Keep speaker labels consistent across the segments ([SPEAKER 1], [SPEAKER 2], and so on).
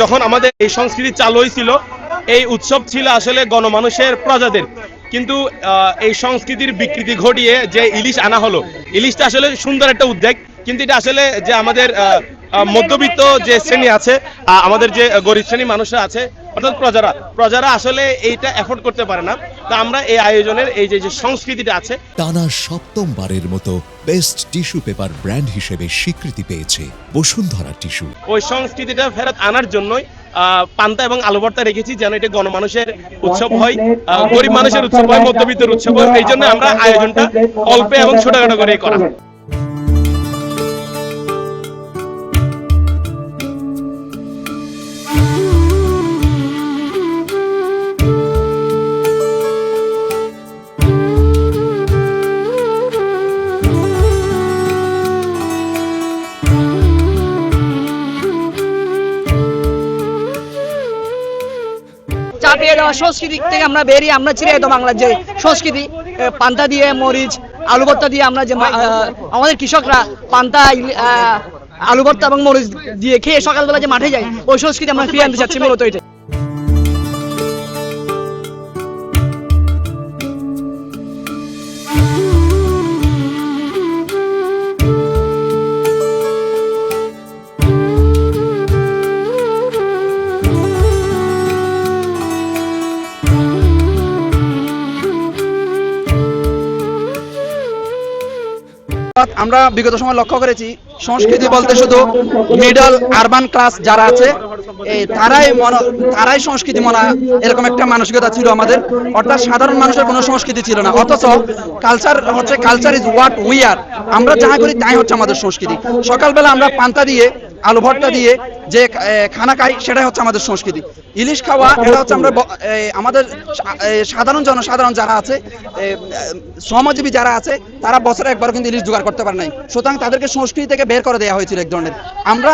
[SPEAKER 1] যখন আমাদের এই সংস্কৃতি চালু হয়েছিল, এই উৎসব ছিল আসলে গণমানুষের প্রজাদের। কিন্তু এই সংস্কৃতির বিকৃতি ঘটিয়ে যে ইলিশ আনা হলো, ইলিশটা আসলে সুন্দর একটা উদ্যোগ কিন্তু এটা আসলে যে আমাদের মধ্যবিত্ত যে শ্রেণি আছে আমাদের যে গরিব শ্রেণি মানুষরা আছে, অর্থাৎ প্রজারা প্রজারা আসলে এইটা এফোর্ড করতে পারে না। তা আমরা এই আয়োজনের এই যে সংস্কৃতিটা আছে,
[SPEAKER 2] টানা সপ্তমবারের মতো বেস্ট টিস্যু পেপার ব্র্যান্ড হিসেবে স্বীকৃতি পেয়েছে বসুন্ধরা টিস্যু।
[SPEAKER 1] ওই সংস্কৃতিটা ফেরত আনার জন্যই পান্তা এবং আলু ভর্তা রেখেছি যেন এটা গণমানুষের উৎসব হয় গরিব মানুষের উৎসব হয়, মধ্যবিত্তের উৎসব হয়, এই জন্য আমরা আয়োজনটা অল্পে এবং ছোটখাটো করে করা।
[SPEAKER 3] দেওয়া সংস্কৃতি থেকে আমরা বেরিয়ে আমরা ছিঁড়ে যেত বাংলার যে সংস্কৃতি পান্তা দিয়ে মরিচ, আলু ভর্তা দিয়ে আমরা যে আমাদের কৃষকরা পান্তা আলু ভর্তা এবং মরিচ দিয়ে খেয়ে সকালবেলা যে মাঠে যাই ওই সংস্কৃতি আমরা ফিরে আনতে চাচ্ছি মূলত এটা
[SPEAKER 4] আমরা বিগত সময় লক্ষ্য করেছি, সংস্কৃতি বলতে শুধু মিডল আরবান ক্লাস যারা আছে তারাই তারাই সংস্কৃতি মনে এরকম একটা মানসিকতা ছিল আমাদের। অর্থাৎ সাধারণ মানুষের কোনো সংস্কৃতি ছিল না। অথচ কালচার হচ্ছে culture is what we are আমরা যা করি তাই হচ্ছে আমাদের সংস্কৃতি। সকালবেলা আমরা পান্তা দিয়ে আলু ভর্তা দিয়ে যে খানা খাই সেটাই হচ্ছে আমাদের সংস্কৃতি। ইলিশ খাওয়া, এটা হচ্ছে আমরা আমাদের সাধারণ জনসাধারণ যারা আছে শ্রমজীবী যারা আছে, তারা বছরে একবার কিন্তু ইলিশ জোগাড় করতে পারে নাই। সুতরাং তাদেরকে সংস্কৃতি থেকে বের করে দেওয়া হয়েছিল এক ধরনের। আমরা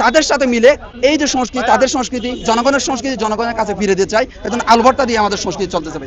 [SPEAKER 4] তাদের সাথে মিলে এই যে সংস্কৃতি, তাদের সংস্কৃতি, জনগণের সংস্কৃতি, জনগণের কাছে ফিরে দিতে চাই এখন আলু ভর্তা দিয়ে আমাদের সংস্কৃতি চলতে যাবে।